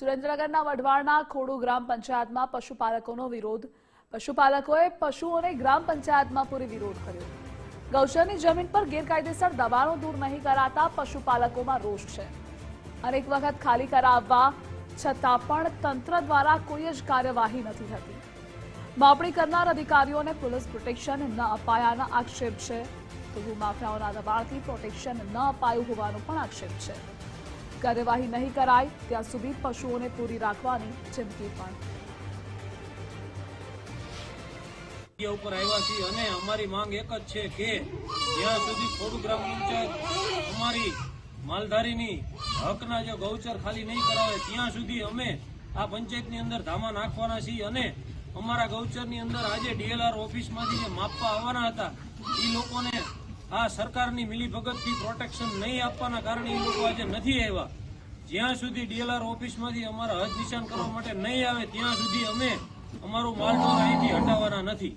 સુરેન્દ્રનગરના વઢવાણના ખોડુ ગ્રામ પંચાયતમાં પશુપાલકોનો વિરોધ. પશુપાલકોએ પશુઓને ગ્રામ પંચાયતમાં પૂરી વિરોધ કર્યો. ગૌચરની જમીન પર ગેરકાયદેસર દબાણો દૂર નહીં કરાતા પશુપાલકોમાં રોષ છે. અનેક વખત ખાલી કરાવવા છતાં પણ તંત્ર દ્વારા કોઈ જ કાર્યવાહી નથી થતી. માપણી કરનાર અધિકારીઓને પોલીસ પ્રોટેક્શન ન અપાયાના આક્ષેપ છે. તો ભૂમાફિયાઓના દબાણથી પ્રોટેક્શન ન અપાયું હોવાનો પણ આક્ષેપ છે. કાર્યવાહી નહીં કરાય, ત્યાં સુધી પશુઓને પૂરી રાખવાની ચીમકી પણ. ઉપર આવ્યા છીએ અને અમારી માંગ એક જ છે કે જ્યાં સુધી ખોડુ ગ્રામ પંચાયત અમારી માલધારીની હકના જે ગૌચર ખાલી નહીં કરાવે, ત્યાં સુધી અમે આ પંચાયતની અંદર ધામા નાખવાના છીએ અને અમારા ગૌચરની અંદર આજે ડીએલઆર ઓફિસમાંથી જે માપવા આવવાના હતા, એ લોકોને આ સરકારની મિલીભગતથી પ્રોટેક્શન નહીં આપવાના કારણે એ લોકો આજે નથી આવ્યા. જ્યાં સુધી ડીએલઆર ઓફિસમાંથી અમારા હજ નિશાન કરવા માટે નહીં આવે, ત્યાં સુધી અમે અમારું માલઢોર અહીંથી હટાવવાના નથી.